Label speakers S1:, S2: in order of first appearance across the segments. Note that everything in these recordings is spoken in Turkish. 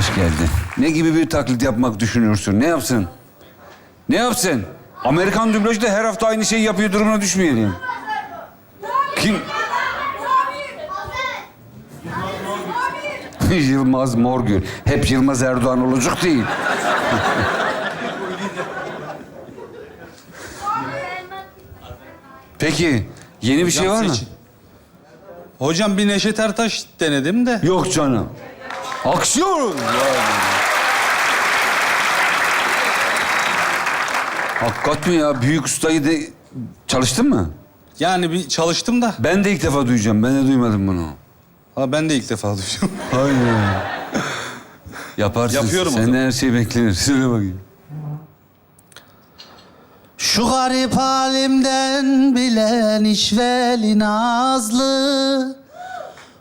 S1: Hoş geldin. Ne gibi bir taklit yapmak düşünüyorsun? Ne yapsın? Ne yapsın? Amerikan dublajı da her hafta aynı şeyi yapıyor durumuna düşmeyelim. Kim? Yılmaz Morgül. Hep Yılmaz Erdoğan olacak değil. Peki yeni bir şey var mı?
S2: Hocam bir Neşet Ertaş denedim de.
S1: Yok canım. Aksiyon. Hakikat mi ya? Büyük ustayı de çalıştın mı?
S2: Yani bir çalıştım da.
S1: Ben de ilk defa duyacağım. Ben de duymadım bunu.
S2: Ha, ben de ilk defa duydum.
S1: Hayır. Yaparsın.
S2: Yapıyorum o
S1: Senden
S2: zaman.
S1: her şey beklenir. Söyle bakayım.
S2: Şu garip halimden bilen işveli nazlı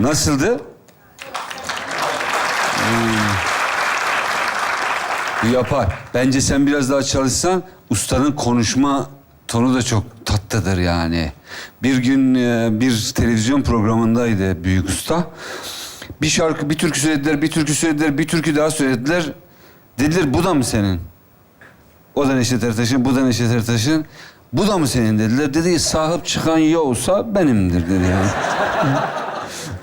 S1: Nasıldı? Hmm. Yapar. Bence sen biraz daha çalışsan ustanın konuşma tonu da çok tatlıdır yani. Bir gün e, bir televizyon programındaydı büyük usta. Bir şarkı, bir türkü söylediler, bir türkü söylediler, bir türkü daha söylediler. Dediler bu da mı senin? O da Neşet Ertaş'ın, bu da Neşet Ertaş'ın. Bu da mı senin dediler. Dedi sahip çıkan ya olsa benimdir dedi yani.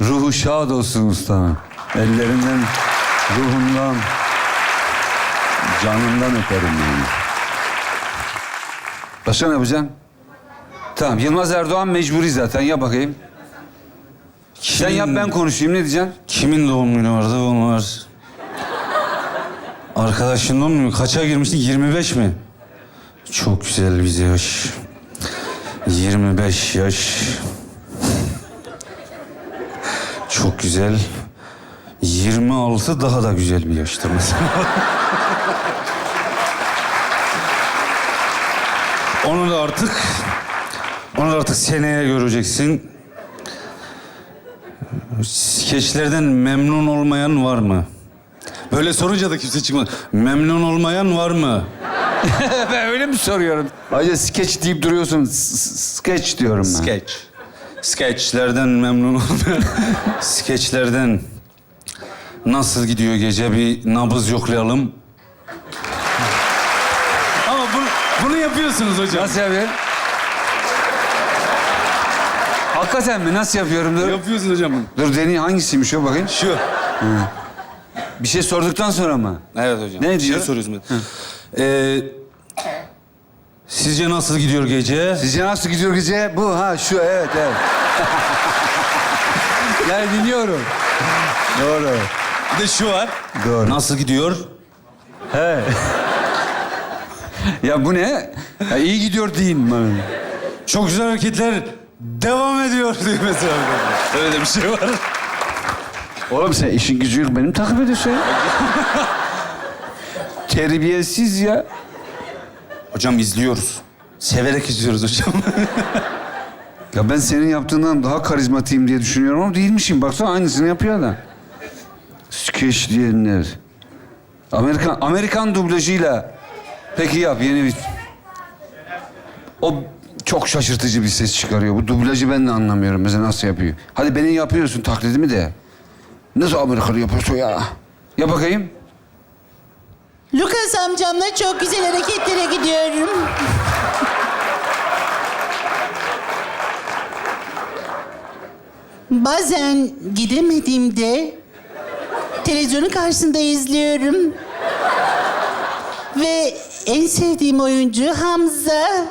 S1: Ruhu şad olsun ustanın. Ellerinden, ruhundan, canından öperim yani. Başka ne yapacaksın? Tamam, Yılmaz Erdoğan mecburi zaten. Yap bakayım. Sen yap ben konuşayım. Ne diyeceksin?
S2: Kimin doğum günü vardı onlar? Arkadaşın doğum günü kaça girmiştin? 25 mi? Çok güzel bir yaş. 25 yaş. Çok güzel. 26 daha da güzel bir yaştır mesela. Onu da artık onu da artık seneye göreceksin. Skeçlerden memnun olmayan var mı? Böyle sorunca da kimse çıkmadı. Memnun olmayan var mı?
S1: ben öyle mi soruyorum? Ayrıca skeç deyip duruyorsun. S- s- Skeç diyorum ben.
S2: Skeç. Skeçlerden memnun olmayan. Skeçlerden nasıl gidiyor gece bir nabız yoklayalım. Ama bunu, bunu yapıyorsunuz hocam.
S1: Nasıl yapıyorsun? Hakikaten mi? Nasıl yapıyorum? Dur.
S2: Yapıyorsunuz hocam bunu.
S1: Dur deneyeyim. Hangisiymiş o bakayım?
S2: Şu.
S1: Bir şey sorduktan sonra mı?
S2: Evet hocam.
S1: Ne
S2: Bir
S1: diyor?
S2: Şey soruyorsun. Ee, sizce nasıl gidiyor gece?
S1: Sizce nasıl gidiyor gece? Bu ha şu evet evet. yani dinliyorum. Doğru.
S2: Bir de şu var.
S1: Doğru.
S2: Nasıl gidiyor?
S1: He. ya bu ne? Ya iyi gidiyor deyin bana.
S2: Çok güzel hareketler devam ediyor diyor mesela. Öyle de bir şey var.
S1: Oğlum sen işin gücü yok benim takip ediyorsun. Terbiyesiz ya.
S2: Hocam izliyoruz. Severek izliyoruz hocam.
S1: Ya ben senin yaptığından daha karizmatiyim diye düşünüyorum ama değilmişim. Baksana aynısını yapıyor da. Skeç diyenler. Amerikan, Amerikan dublajıyla. Peki yap yeni bir... O çok şaşırtıcı bir ses çıkarıyor. Bu dublajı ben de anlamıyorum. Mesela nasıl yapıyor? Hadi beni yapıyorsun taklidimi de. Nasıl Amerikalı yapıyorsun ya? Yap bakayım.
S3: Lucas amcamla çok güzel hareketlere gidiyorum. Bazen gidemediğimde televizyonun karşısında izliyorum. Ve en sevdiğim oyuncu Hamza.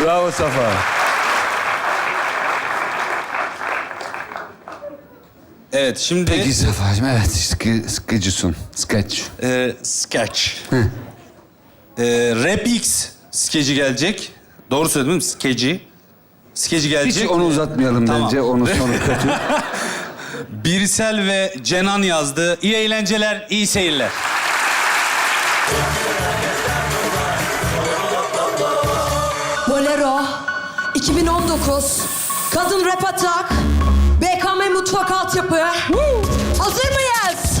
S1: Bravo Safa.
S2: Evet şimdi
S1: Peki Safa'cığım evet sıkı, sıkıcısın. Sketch.
S2: e, sketch. E, Rap X skeci gelecek. Doğru söyledim değil mi? Skeci. Skeci gelecek.
S1: Hiç onu uzatmayalım
S2: Tamam.
S1: bence. Onun sonu kötü.
S2: Birsel ve Cenan yazdı. İyi eğlenceler, iyi seyirler.
S4: Bolero 2019 Kadın Rap Atak Mutfak Altyapı Hazır mıyız?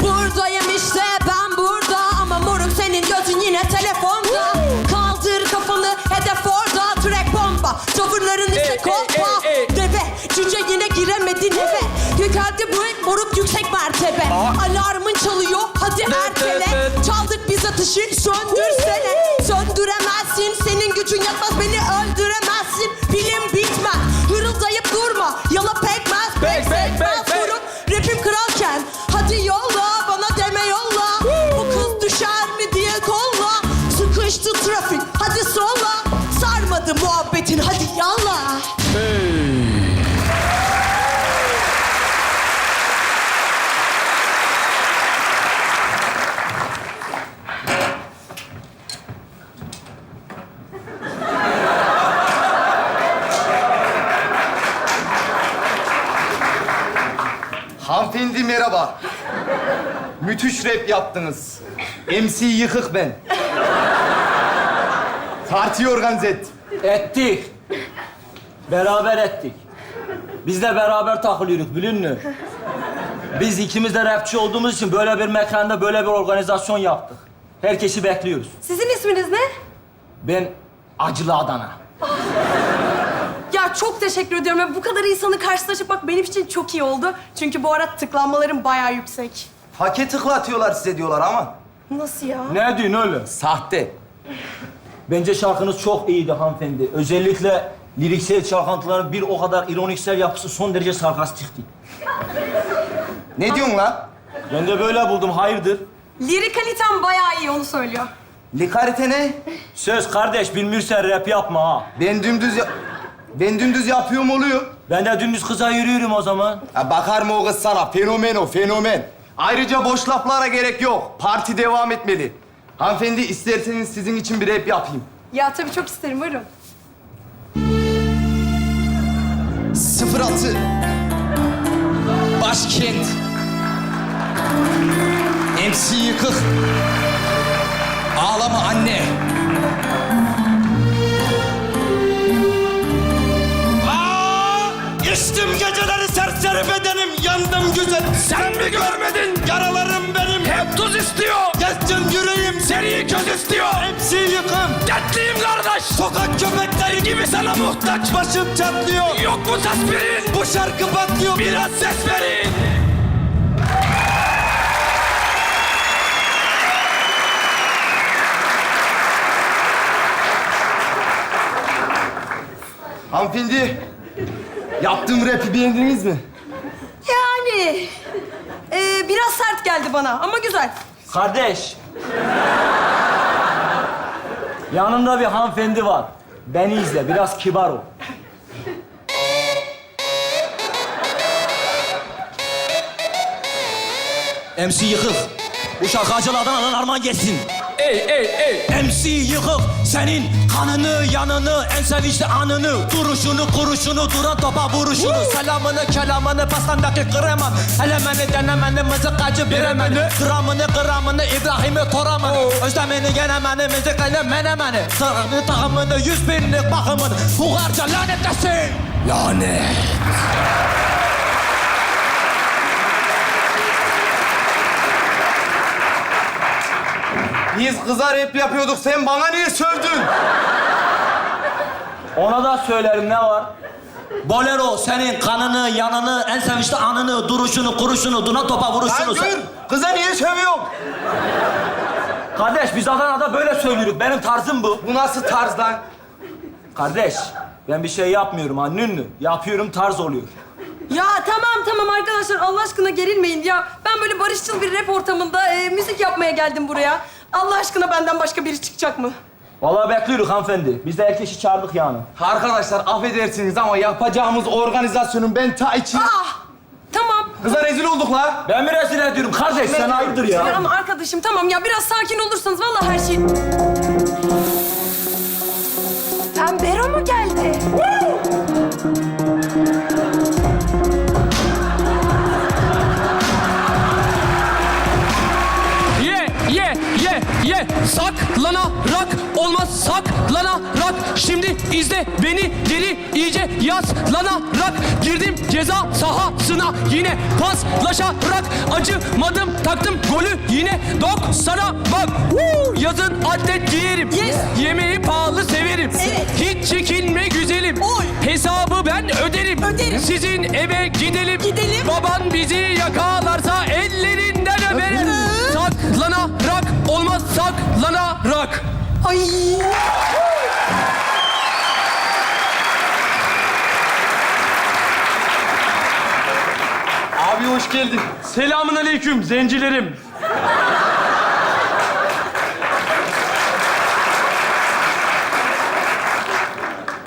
S4: Buradayım işte ben burada Ama morum senin gözün yine telefonda. Kaldır kafanı hedef orada Track bomba. Tavırların ise kolpa Deve cüce yine giremedin eve Yükseldi bu moruk yüksek mertebe. Alarmın çalıyor hadi ertele Çaldık biz atışı söndürsene
S5: Hanımefendi merhaba. Müthiş rap yaptınız. MC yıkık ben. Partiyi organize et.
S6: Ettik. Beraber ettik. Biz de beraber takılıyoruz bilin mi? Biz ikimiz de rapçi olduğumuz için böyle bir mekanda böyle bir organizasyon yaptık. Herkesi bekliyoruz.
S4: Sizin isminiz ne?
S6: Ben Acılı Adana.
S4: Ya çok teşekkür ediyorum. Ya Bu kadar insanı karşılaşıp bak benim için çok iyi oldu. Çünkü bu ara tıklanmalarım bayağı yüksek.
S5: Paket tıklatıyorlar size diyorlar ama.
S4: Nasıl ya?
S6: Ne diyorsun öyle?
S5: Sahte.
S6: Bence şarkınız çok iyiydi hanımefendi. Özellikle liriksel çalkantıların bir o kadar ironiksel yapısı son derece sarkastikti.
S5: Ne diyorsun lan?
S6: Ben de böyle buldum, hayırdır?
S4: Lirik kalitem bayağı iyi onu söylüyor.
S5: Likarite ne?
S6: Söz kardeş, bilmiyorsan rap yapma ha.
S5: Ben dümdüz ya... Ben dümdüz yapıyorum oluyor.
S6: Ben de dümdüz kıza yürüyorum o zaman.
S5: Ya bakar mı o kız sana? Fenomen o, fenomen. Ayrıca boş laflara gerek yok. Parti devam etmeli. Hanımefendi isterseniz sizin için bir rap yapayım.
S4: Ya tabii çok isterim buyurun.
S5: 06 Başkent MC yıkık Ağlama anne
S7: serseri bedenim yandım güzel. Sen mi görmedin? Yaralarım benim. Hep tuz istiyor. Gezdim yüreğim. Seri köz istiyor. Hepsi yıkım. Dertliyim kardeş. Sokak köpekleri gibi sana muhtaç Başım çatlıyor. Yok mu tasvirin Bu şarkı patlıyor. Biraz ses verin.
S5: Hanımefendi Yaptığım rapi beğendiniz mi?
S4: Yani e, biraz sert geldi bana ama güzel.
S6: Kardeş. Yanımda bir hanımefendi var. Beni izle, biraz kibar ol. MC Yıkık. Bu şarkı acılı Adana'dan armağan geçsin. Ey ey ey. MC Yıkık senin kanını yanını en sevinçli anını. Duruşunu kuruşunu duran topa vuruşunu. Selamını kelamını pastandaki kreman elemeni denemeni mızıkacı biremeni gramını gramını İbrahim'i toramını özlemini genemeni müzikayla menemeni. Sırrını takımını yüz binlik bakımını. Buharca lanetlesin. Lanet
S5: Biz kıza rap yapıyorduk sen bana niye sövdün?
S6: Ona da söylerim ne var? Bolero senin kanını, yanını, en sevinçli anını, duruşunu, kuruşunu, duna topa
S5: Lan
S6: vuruşunu.
S5: dur kıza niye sövüyorsun?
S6: Kardeş biz Adana'da böyle söylüyoruz. Benim tarzım bu.
S5: Bu nasıl tarz lan?
S6: Kardeş ben bir şey yapmıyorum annünlü. Yapıyorum tarz oluyor.
S4: Ya tamam tamam arkadaşlar Allah aşkına gerilmeyin ya. Ben böyle barışçıl bir rap ortamında e, müzik yapmaya geldim buraya. Allah aşkına benden başka biri çıkacak mı?
S6: Vallahi bekliyoruz hanımefendi. Biz de herkesi çağırdık yani.
S5: Arkadaşlar affedersiniz ama yapacağımız organizasyonun ben ta için...
S4: Ah! Tamam.
S5: Kıza rezil olduk la.
S6: Ben mi rezil ediyorum kardeş? Sen hayırdır ya?
S4: Ya ama arkadaşım tamam ya biraz sakin olursanız vallahi her şey... Ben Bero mu
S8: geldi.
S9: Şimdi izle beni geri iyice yaslanarak girdim ceza sahasına yine paslaşarak acımadım taktım golü yine 90'a bak Woo! yazın atlet giyerim
S4: Yes.
S9: yemeği pahalı severim
S4: Evet.
S9: hiç çekinme güzelim
S4: Oy.
S9: hesabı ben öderim
S4: Öderim.
S9: sizin eve gidelim
S4: Gidelim.
S9: baban bizi yakalarsa ellerinden öperim saklanarak olmaz saklanarak
S4: Ay.
S5: Abi hoş geldin.
S9: Selamun aleyküm zencilerim.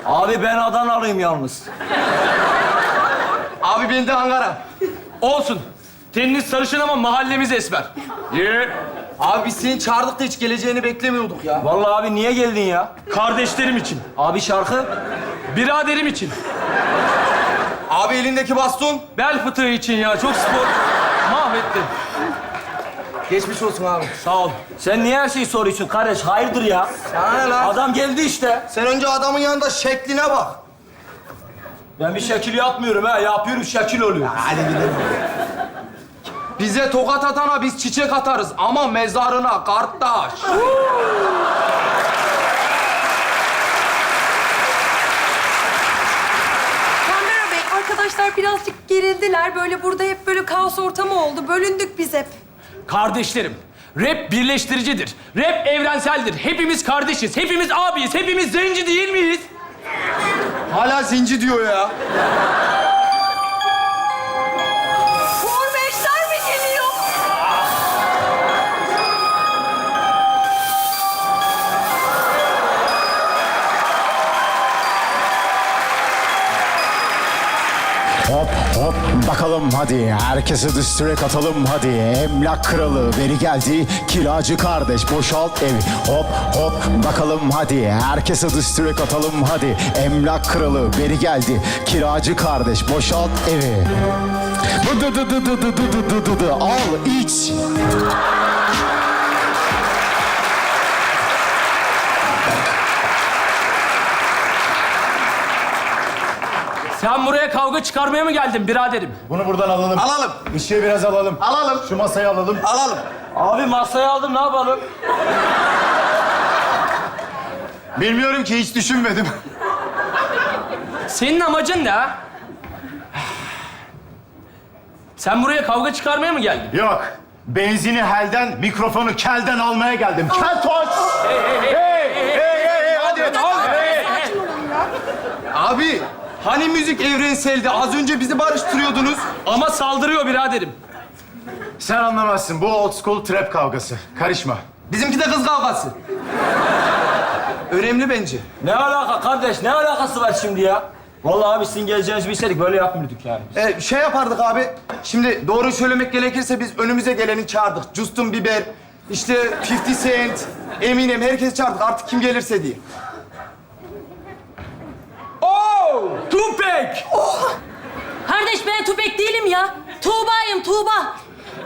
S6: Abi ben Adanalıyım yalnız.
S5: Abi ben de Ankara.
S9: Olsun. Teniniz sarışın ama mahallemiz esmer. Ye.
S5: Abi biz seni çağırdık da hiç geleceğini beklemiyorduk ya.
S6: Vallahi abi niye geldin ya?
S9: Kardeşlerim için,
S6: Abi şarkı?
S9: biraderim için,
S5: Abi elindeki baston.
S9: bel fıtığı için ya. Çok spor. Mahvettim.
S5: Geçmiş olsun abi.
S9: Sağ ol.
S6: Sen niye her şeyi soruyorsun kardeş? Hayırdır ya?
S5: Sana ne lan?
S6: Adam geldi işte.
S5: Sen önce adamın yanında şekline bak.
S6: Ben bir şekil yapmıyorum ha. Yapıyorum şekil oluyor.
S5: Hadi gidelim. Bize tokat atana biz çiçek atarız ama mezarına karttaş.
S8: Arkadaşlar birazcık gerildiler. Böyle burada hep böyle kaos ortamı oldu. Bölündük biz hep.
S9: Kardeşlerim, rap birleştiricidir. Rap evrenseldir. Hepimiz kardeşiz, hepimiz abiyiz, hepimiz zenci değil miyiz?
S5: Hala zinci diyor ya.
S10: Hadi herkese düsture katalım hadi. Emlak kralı beri geldi. Kiracı kardeş boşalt evi. Hop hop bakalım hadi. Herkese düsture katalım hadi. Emlak kralı beri geldi. Kiracı kardeş boşalt evi. Al iç
S9: Sen buraya kavga çıkarmaya mı geldin biraderim?
S10: Bunu buradan alalım.
S5: Alalım.
S10: Işığı biraz alalım.
S5: Alalım.
S10: Şu masayı alalım.
S5: Alalım.
S6: Abi masaya aldım ne yapalım?
S10: Bilmiyorum ki hiç düşünmedim.
S9: Senin amacın ne ha? Sen buraya kavga çıkarmaya mı geldin?
S10: Yok. Benzini helden, mikrofonu kelden almaya geldim. Kel toç!
S9: Hey hey hey!
S10: Hey hey hey hadi.
S8: Ya.
S5: Abi hani müzik evrenseldi? Az önce bizi barıştırıyordunuz.
S9: Ama saldırıyor biraderim.
S10: Sen anlamazsın. Bu old school trap kavgası. Karışma.
S5: Bizimki de kız kavgası. Önemli bence.
S6: Ne alaka kardeş? Ne alakası var şimdi ya? Vallahi abi sizin geleceğinizi bilseydik böyle yapmıyorduk yani.
S5: Ee, şey yapardık abi. Şimdi doğru söylemek gerekirse biz önümüze geleni çağırdık. Justin Bieber, işte 50 Cent, Eminem herkesi çağırdık artık kim gelirse diye.
S9: Oo! Tupac!
S4: Kardeş ben Tupek değilim ya. Tuğba'yım Tuğba.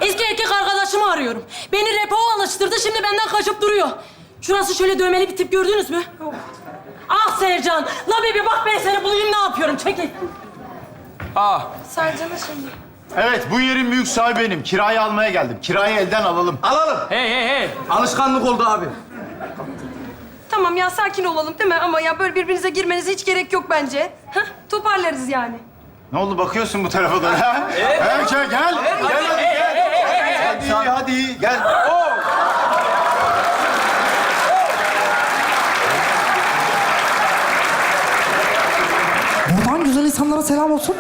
S4: Eski erkek arkadaşımı arıyorum. Beni rap'e o alıştırdı şimdi benden kaçıp duruyor. Şurası şöyle dövmeli bir tip gördünüz mü? Ah Sercan. La bebi bak ben seni bulayım ne yapıyorum çekil.
S9: Aa,
S8: Sercan'a şimdi.
S10: Evet, bu yerin büyük sahibi benim. Kirayı almaya geldim. Kirayı elden alalım.
S5: Alalım.
S9: hey hey hey!
S5: Alışkanlık oldu abi.
S8: Tamam ya sakin olalım değil mi? Ama ya böyle birbirinize girmenize hiç gerek yok bence. Hah, toparlarız yani.
S10: Ne oldu bakıyorsun bu tarafa da? Ha? Evet, gel, gel. Gel hadi gel.
S5: Hadi, hadi gel.
S11: Buradan güzel insanlara selam olsun.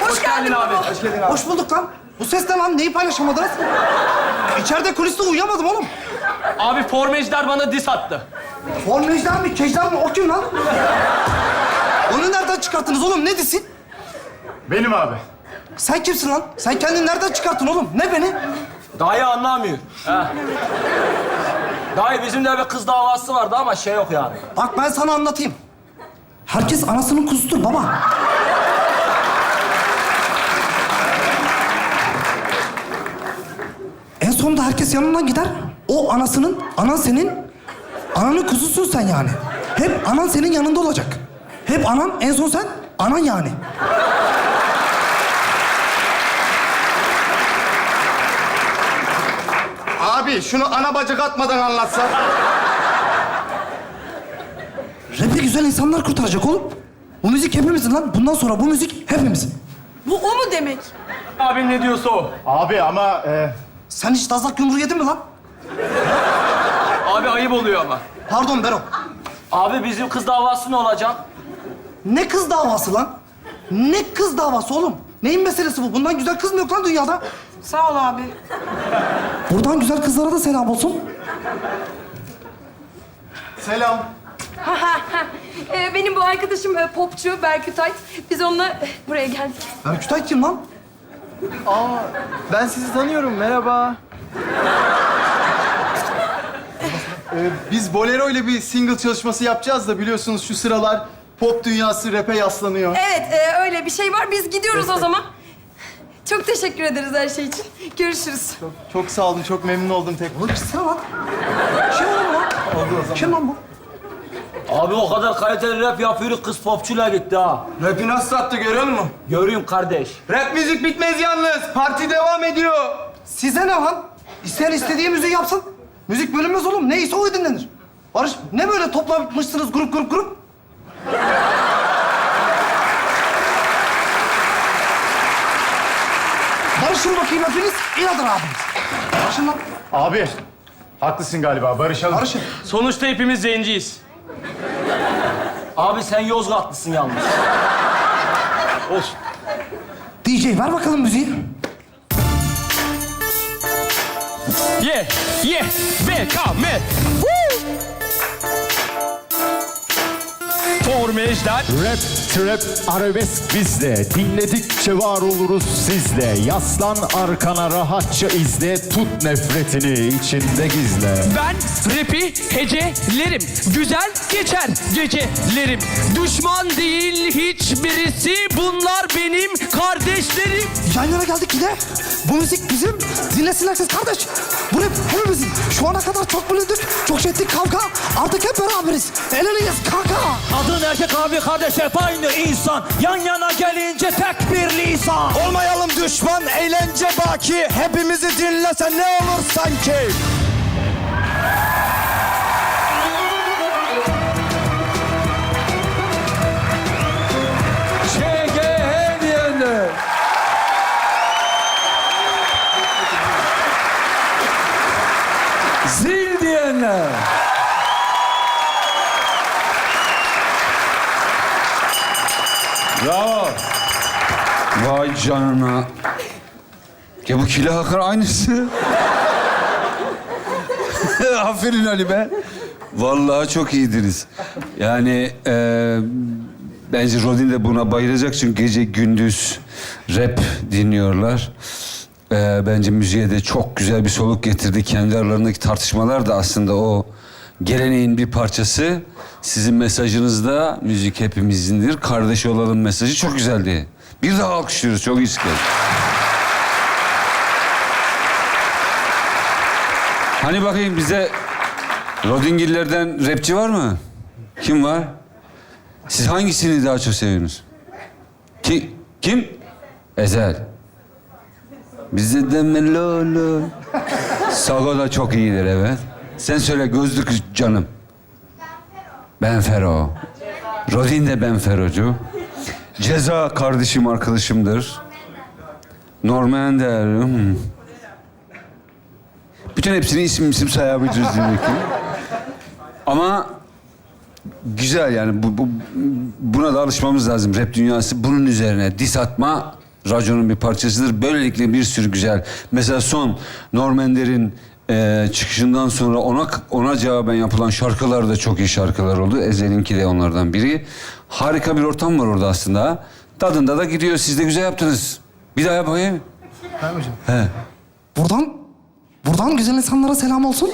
S8: Hoş, geldin,
S9: abi.
S8: baba.
S5: Hoş geldin abi.
S11: Hoş bulduk lan. Bu ses ne lan? Neyi paylaşamadınız? İçeride kuliste uyuyamadım oğlum.
S9: Abi formejler bana dis attı.
S11: Formejder mi, kejder mi? O kim lan? Onu nereden çıkarttınız oğlum? Ne disin?
S10: Benim abi.
S11: Sen kimsin lan? Sen kendini nereden çıkarttın oğlum? Ne beni?
S6: Dayı anlamıyor. He. Dayı bizim de bir kız davası vardı ama şey yok yani.
S11: Bak ben sana anlatayım. Herkes anasının kuzusudur baba. Sonunda herkes yanından gider. O anasının, anan senin, ananın kuzusun sen yani. Hep anan senin yanında olacak. Hep anan, en son sen, anan yani.
S5: Abi şunu ana bacak atmadan anlatsan.
S11: Rap'i güzel insanlar kurtaracak oğlum. Bu müzik hepimizin lan. Bundan sonra bu müzik hepimizin.
S8: Bu o mu demek?
S6: Abim ne diyorsa o.
S10: Abi ama e,
S11: Sen hiç dazlak yumruğu yedin mi lan?
S6: Abi ayıp oluyor ama.
S11: Pardon Bero.
S6: Abi bizim kız davası ne olacak?
S11: Ne kız davası lan? Ne kız davası oğlum? Neyin meselesi bu? Bundan güzel kız mı yok lan dünyada?
S8: Sağ ol abi.
S11: Buradan güzel kızlara da selam olsun.
S5: Selam.
S8: Ee, benim bu arkadaşım e, popçu Berkut Ayt. Biz onunla e, buraya geldik.
S11: Erkütay kim lan?
S5: Ben sizi tanıyorum. Merhaba. Ee, biz Bolero ile bir single çalışması yapacağız da biliyorsunuz şu sıralar pop dünyası rap'e yaslanıyor.
S8: Evet e, öyle bir şey var. Biz gidiyoruz o zaman. Çok teşekkür ederiz her şey için. Görüşürüz.
S5: Çok, çok sağ olun, çok memnun oldum tek.
S11: Oğlum gitsene lan. Kim lan?
S5: Oldu o zaman.
S11: Kim lan bu?
S6: Abi o kadar kaliteli rap yapıyoruz kız popçuyla gitti ha.
S5: Rap'i nasıl sattı görüyor musun?
S6: Görüyorum kardeş.
S5: Rap müzik bitmez yalnız. Parti devam ediyor.
S11: Size ne lan? İsteyen istediği müziği yapsın. Müzik bölünmez oğlum. Neyse o dinlenir. Barış ne böyle toplamışsınız grup grup grup? Barışın bakayım hepiniz. İnadır abiniz. Barışın lan.
S10: abi haklısın galiba barışalım.
S11: Barışın.
S9: Sonuçta hepimiz zenciyiz.
S6: Abi sen Yozgatlısın yalnız.
S9: Olsun.
S11: DJ ver bakalım müziği.
S9: Ye, ye, BKM. Woo! Formejder.
S10: Rap, trap, arabesk bizde. Dinledikçe var oluruz sizle. Yaslan arkana rahatça izle. Tut nefretini içinde gizle.
S9: Ben rapi hecelerim. Güzel geçer gecelerim. Düşman değil hiçbirisi. Bunlar benim kardeşlerim.
S11: Yan yana geldik yine. Bu müzik bizim. Dinlesin herkes kardeş. Bu rap hepimizin. Şu ana kadar çok bölündük. Çok şey ettik kavga. Artık hep beraberiz. El eleyiz kanka.
S6: Kadın erkek abi kardeş hep aynı insan. Yan yana gelince tek bir lisan.
S7: Olmayalım düşman, eğlence baki. Hepimizi dinlese ne olur sanki?
S1: ŞGH diyenler. Zil diyenler. Bravo. Vay canına. Ya bu kilo hakır aynısı. Aferin Ali be. Vallahi çok iyiydiniz. Yani e, bence Rodin de buna bayılacak çünkü gece gündüz rap dinliyorlar. E, bence müziğe de çok güzel bir soluk getirdi. Kendi aralarındaki tartışmalar da aslında o geleneğin bir parçası. Sizin mesajınız da müzik hepimizindir. Kardeş olalım mesajı çok güzeldi. Bir daha alkışlıyoruz. Çok iyi geldi. Hani bakayım bize Rodingillerden rapçi var mı? Kim var? Siz hangisini daha çok seviyorsunuz? Ki, kim? Ezel. Bize de melolo. Sago da çok iyidir evet. Sen söyle gözlük canım. Ben Fero. Rodin de Ben Ferocu. Ceza kardeşim arkadaşımdır. Norman der. hmm. Bütün hepsini isim isim sayabiliriz demek ki. Ama güzel yani bu, bu buna da alışmamız lazım. Rap dünyası bunun üzerine dis atma raconun bir parçasıdır. Böylelikle bir sürü güzel. Mesela son Normander'in e, çıkışından sonra ona ona cevaben yapılan şarkılar da çok iyi şarkılar oldu. Ezel'inki de onlardan biri. Harika bir ortam var orada aslında. Tadında da gidiyor. Siz de güzel yaptınız. Bir daha yapayım.
S11: Ben hocam.
S1: He.
S11: Buradan Buradan güzel insanlara selam olsun.